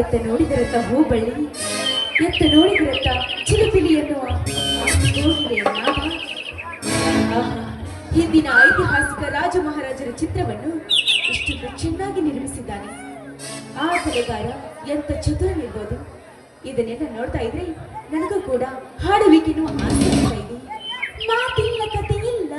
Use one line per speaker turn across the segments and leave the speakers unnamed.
ಎತ್ತ ನೋಡಿದರತ್ತ ಹೂಬಳ್ಳಿ, ಎತ್ತ ನೋಡಿದರತ್ತ ಚಿಲಿಪಿಲಿ ಎನ್ನುವ ಹಿಂದಿನ ಐತಿಹಾಸಿಕ ರಾಜ ಮಹಾರಾಜರ ಚಿತ್ರವನ್ನು ಇಷ್ಟೊಂದು ಚೆನ್ನಾಗಿ ನಿರ್ಮಿಸಿದ್ದಾನೆ. ಆ ಕಲೆಗಾರ ಎಂತ ಚತುರನಿರ್ಬೋದು? ಇದನ್ನೆಲ್ಲ ನೋಡ್ತಾ ಇದ್ರೆ ನನಗೂ ಕೂಡ ಹಾಡುವಿಕೆನೂ ಆಸೆ ಇದೆ. ಮಾತಿಲ್ಲ ಕತೆ ಇಲ್ಲ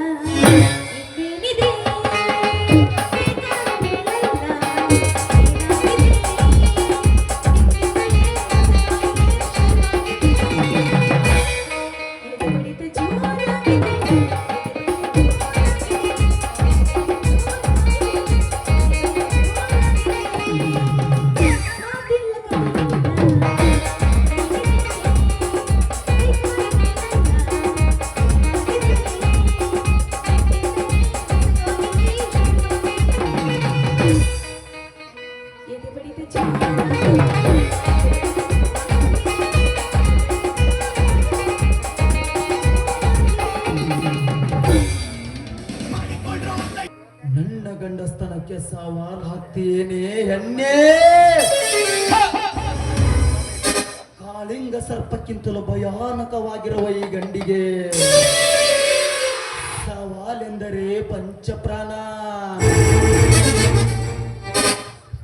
ಗಂಡಸ್ತನಕ್ಕೆ ಸವಾಲ್ ಹಾಕ್ತೀನಿ ಎಣ್ಣೆ ಕಾಳಿಂಗ ಸರ್ಪಕ್ಕಿಂತಲೂ ಭಯಾನಕವಾಗಿರುವ ಈ ಗಂಡಿಗೆ ಸವಾಲೆಂದರೆ ಪಂಚಪ್ರಾಣ.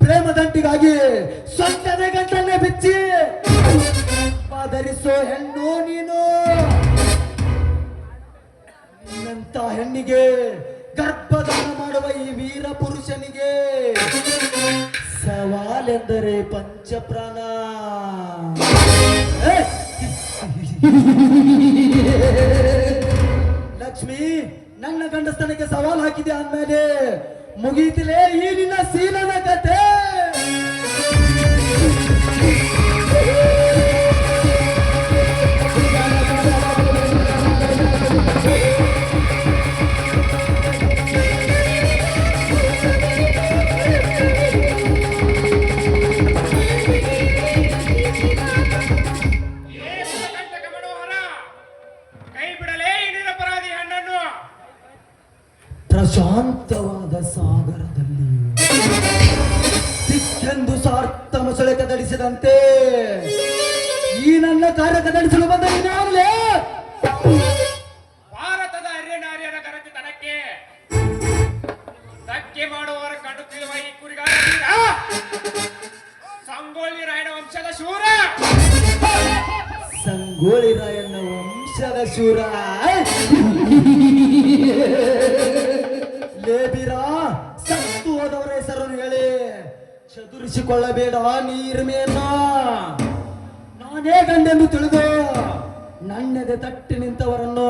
ಪ್ರೇಮದಂಟಿಗಾಗಿ ಸ್ವಂತದ ಗಂಟನ್ನೇ ಬಿಚ್ಚಿ ಆಧರಿಸೋ ಹೆಣ್ಣು ನೀನು. ನಿನ್ನಂತ ಹೆಣ್ಣಿಗೆ ವೀರ ಪುರುಷನಿಗೆ. ಸವಾಲೆಂದರೆ ಪಂಚಪ್ರಾಣ! ಲಕ್ಷ್ಮಿ, ನನ್ನ ಗಂಡಸ್ಥನಿಗೆ ಸವಾಲ್ ಹಾಕಿದೆ ಅಂದಮೇಲೆ ಮುಗೀತಿಲೇ ಈ ನಿನ್ನ ಸೀಲನ ಕತೆ. ಪ್ರಶಾಂತವಾದ ಸಾಗರದಲ್ಲಿ ದಿಕ್ಕೆಂದು ಸಾರ್ಥ ಮೊಸಳೆ ಕದಡಿಸಿದಂತೆ ಈ ನನ್ನ ಕಾರ್ಯ ಕದಡಿಸಲು ಬಂದ ನೀನಾಗಲೇ
ಭಾರತದ ಹರ್ಯನಾರ್ಯರ ಗರತಿತನಕ್ಕೆ ಧಕ್ಕೆ ಮಾಡುವವರ ಕಡುತ್ತಿರುವ ಈ ಕುರಿಗಾರ ಸಂಗೋಳಿ ರಾಯಣ ವಂಶದ ಶೂರ.
ಸಂಗೋಳಿ ರಾಯಣ್ಣ ವಂಶದ ಶೂರ. ಚದುರಿಸಿಕೊಳ್ಳಬೇಡ ನೀರ್ಮೇನ ನಾನೇ ಗಂಡೆಂದು ತಿಳಿದು ನನ್ನದೆ ತಟ್ಟಿ ನಿಂತವರನ್ನು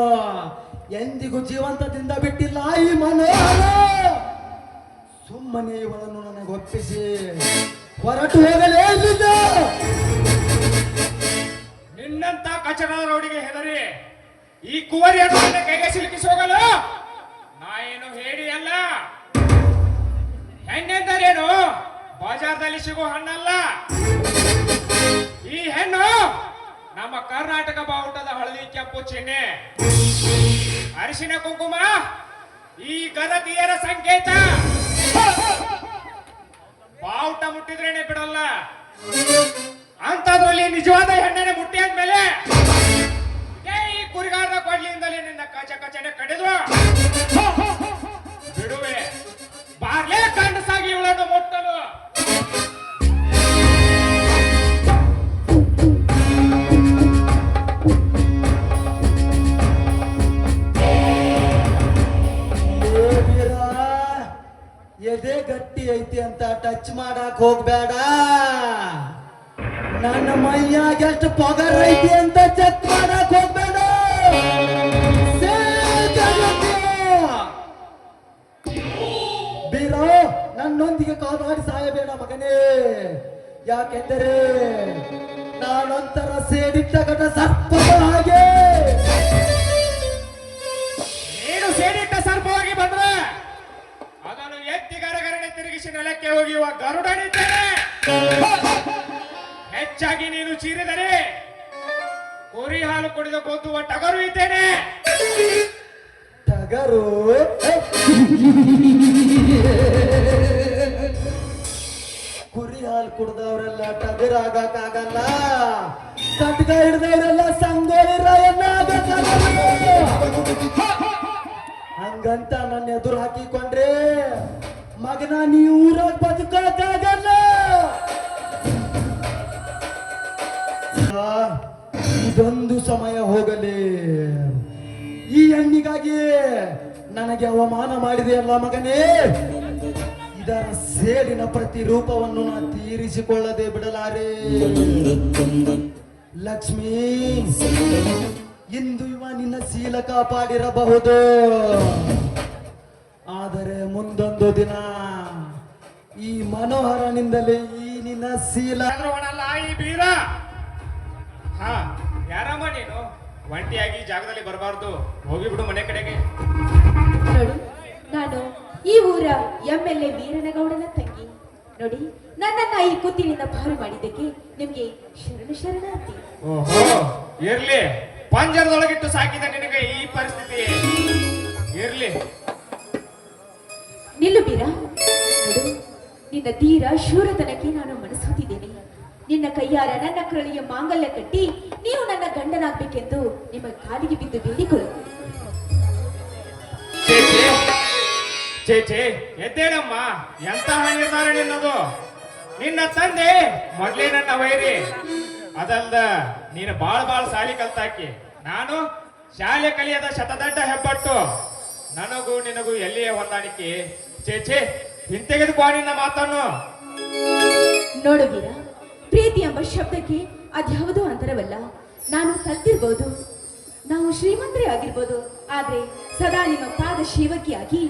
ಎಂದಿಗೂ ಜೀವಂತದಿಂದ ಬಿಟ್ಟಿಲ್ಲ ಈ ಮನೋಹರ ಸುಮ್ಮನೆ ಇವಳನ್ನು ನನಗೆ ಒಪ್ಪಿಸಿ ಹೊರಟು ಹೋಗಲೇ ಇಲ್ಲಿದ್ದ.
ನಿನ್ನಂತ ಕಚಡ ರೌಡಿಗೆ ಹೆದರಿ ಈ ಕುವರಿಯನ್ನು ನನ್ನ ಕೈಗೆ ಸಿಲುಕಿಸಿ ಹೋಗಲು ನಾ ಏನು ಹೇಳಿ ಅಲ್ಲ. ಹೆಣ್ಣೆಂದರೇನು? ಬಾಜಾರ್ದಲ್ಲಿ ಸಿಗೋ ಹಣ್ಣಲ್ಲ. ಈ ಹೆಣ್ಣು ನಮ್ಮ ಕರ್ನಾಟಕ ಬಾವುಟದ ಹಳದಿ ಕೆಂಪು ಚಿಹ್ನೆ. ಅರಿಶಿನ ಕುಂಕುಮ, ಈ ಗರತಿಯರ ಸಂಕೇತ. ಬಾವುಟ ಮುಟ್ಟಿದ್ರೇನೆ ಬಿಡಲ್ಲ. ಅಂತದ್ರಲ್ಲಿ ನಿಜವಾದ ಹೆಣ್ಣೆನೆ ಮುಟ್ಟಿ ಅಂದ್ಮೇಲೆ
ಟಚ್ ಮಾಡಕ್ ಹೋಗ್ಬೇಡ. ನನ್ನ ಮೈಯಾಗ ಎಷ್ಟು ಪಗಾರ ಐತಿ ಅಂತ ಚೆಕ್ ಮಾಡಕ್ ಹೋಗ್ಬೇಡ. ಬೀರೋ, ನನ್ನೊಂದಿಗೆ ಮಾಡಿ ಸಾಯಬೇಡ ಮಗನೇ. ಯಾಕೆಂದರೆ ನಾನೊಂಥರ ಸೇಡಿಟ್ಟ ಘಟ ಸರ್ಪದ
ಕುರಿ ಹಾಲು ಕುಡಿದ ಕೂತು ಟಗರು ಇದ್ದೇನೆ.
ಟಗರು? ಕುರಿ ಹಾಲು ಕುಡ್ದವ್ರೆಲ್ಲ ಟಗರಾಗಕ್ಕಾಗಲ್ಲ ಕಟ್ಕ ಹಿಡ್ದವ್ರೆಲ್ಲ ಆಗಕ್ಕಾಗಲ್ಲ ಹಂಗಂತ ನನ್ನ ಎದುರು ಹಾಕಿಕೊಂಡ್ರೆ ಮಗನ ನೀ ಊರಾಗ ಬದುಕಕ್ಕಾಗಲ್ಲ ಇದೊಂದು ಸಮಯ ಹೋಗಲಿ. ಈ ಹೆಣ್ಣಿಗಾಗಿ ನನಗೆ ಅವಮಾನ ಮಾಡಿದೆಯಲ್ಲ ಮಗನೇ. ಇದರ ಸೇಡಿನ ಪ್ರತಿರೂಪವನ್ನು ನಾ ತೀರಿಸಿಕೊಳ್ಳದೆ ಬಿಡಲಾರೆ. ಲಕ್ಷ್ಮೀ, ಇಂದು ಇವ ನಿನ್ನ ಶೀಲ ಕಾಪಾಡಿರಬಹುದು. ಆದರೆ ಮುಂದೊಂದು ದಿನ ಈ ಮನೋಹರನಿಂದಲೇ ಈ ನಿನ್ನ ಶೀಲ
ಹಾ. ಯಾರಮ್ಮ ನೀನು? ಒಂಟಿಯಾಗಿ ಜಾಗದಲ್ಲಿ ಬರಬಾರ್ದು. ಹೋಗಿಬಿಡು ಮನೆ ಕಡೆಗೆ.
ನೋಡು ನಾನು ಈ ಊರ ಎಂ ಎಲ್ ಎ ವೀರನಗೌಡನ ತಂಗಿ. ನೋಡಿ ನನ್ನನ್ನ ಈ ಕುತ್ತಿನಿಂದ ಪಾರು ಮಾಡಿದ್ದಕ್ಕೆ ನಿಮ್ಗೆ ಶರಣ ಅಂತ
ಓಹೋ ಇರ್ಲಿ. ಪಂಜರದೊಳಗಿಟ್ಟು ಸಾಕಿದ ನಿನಗೆ ಈ ಪರಿಸ್ಥಿತಿ. ಇರ್ಲಿ.
ನಿಲ್ಲು ಬೀರ ನೋಡು ನಿನ್ನ ತೀರ ಶೂರತನಕ್ಕೆ ನಾನು ಮನಸ್ಸುತ್ತಿದ್ದೇನೆ ನಿನ್ನ ಕೈಯಾರ ನನ್ನ ಕರಳಿಯ ಮಾಂಗಲ್ಯ ಕಟ್ಟಿ ನೀವು ನನ್ನ ಗಂಡನಾಗ್ಬೇಕೆಂದು ನಿಮ್ಮ ಕಾಲಿಗೆ ಬಿದ್ದು ಬೇಡಿಕೊಳ್ಳು
ಛೇ, ಛೇ. ಛೇ ಛೇ. ಎದ್ದೇಳಮ್ಮ ಎಂತ ನಿರ್ಧಾರ ನಿನ್ನದು ನಿನ್ನ ತಂದೆ ಮೊದಲೇ ನನ್ನ ವೈರಿ. ಅದಲ್ದ ನೀನು ಬಾಳ್ ಬಾಳ್ ಸಾಲಿ ಕಲ್ತಾಕಿ. ನಾನು ಶಾಲೆ ಕಲಿಯದ ಶತದಡ್ಡ ಹೆಬ್ಬಟ್ಟು. ನನಗೂ ನಿನಗೂ ಎಲ್ಲಿಯೇ ಹೊಂದಾಣಿಕೆ? ಚೇಚೆ ಹಿಂತೆಗೆದು ಬಾ ನಿನ್ನ ಮಾತನ್ನು.
ನೋಡುವೀರ ಪ್ರೀತಿ ಎಂಬ ಶಬ್ದಕ್ಕೆ ಅದ್ಯಾವುದೋ ಅಂತರವಲ್ಲ. ನಾನು ಕಲ್ತಿರ್ಬೋದು. ನಾವು ಶ್ರೀಮಂತರೇ ಆಗಿರ್ಬೋದು. ಆದ್ರೆ ಸದಾ ನಿಮ್ಮ ಪಾದ ಶಿವಕಿಯಾಗಿ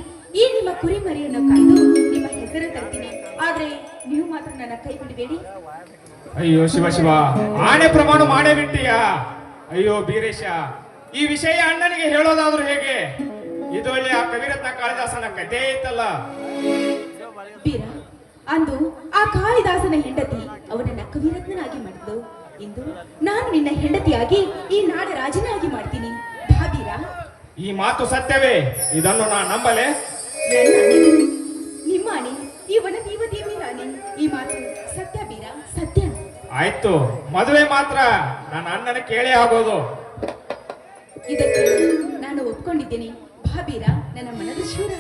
ಈ ನಿಮ್ಮ ಕುರಿಮರಿಯನ್ನು ಕಾಯ್ದು ನಿಮ್ಮ ಹೆಸರು ತರ್ತೀನಿ. ಆದ್ರೆ ನೀವು ಮಾತ್ರ ನನ್ನ ಕೈ ಬಿಡಬೇಡಿ
ಅಯ್ಯೋ ಶಿವ ಶಿವ ಆಣೆ ಪ್ರಮಾಣ ಮಾಡೇ ಬಿಟ್ಟಿಯಾ. ಅಯ್ಯೋ ಬೀರೇಶ ಈ ವಿಷಯ ಅಣ್ಣನಿಗೆ ಹೇಳೋದಾದ್ರೂ ಹೇಗೆ? ಇದೊಳ್ಳೆ ಆ ಕವಿರತ್ನ ಕಾಳಿದಾಸನ ಕಥೆ ಇತ್ತಲ್ಲ
ವೀರ ಅಂದು ಆ ಕಾಳಿದಾಸನ ಹೆಂಡತಿ ಅವನನ್ನ ಕವಿರತ್ನನಾಗಿ ಮಾಡಿದ್ಲು. ಇಂದು ನಾನು ನಿನ್ನ ಹೆಂಡತಿಯಾಗಿ ಈ ನಾಡ ರಾಜನಾಗಿ ಮಾಡ್ತೀನಿ. ಭಾಬೀರಾ?
ಈ ಮಾತು ಸತ್ಯವೇ? ಇದನ್ನು ನಾನು ನಂಬಲೆ?
ನನ್ನ ನಿಮ್ಮ ಅಣೆ ಈ ವನ ದೇವಿ ರಾಣಿ ಈ ಮಾತು ಸತ್ಯ ಬೀರ? ಸತ್ಯ.
ಆಯ್ತು ಮದುವೆ ಮಾತ್ರ. ನನ್ನ ಅಣ್ಣನ ಕೇಳೇ ಆಗೋದು.
ಇದಕ್ಕೆ ನಾನು ಒಪ್ಕೊಂಡಿದ್ದೇನೆ. ಭಾಬೀರ ನನ್ನ ಮನದ ಶೂರ.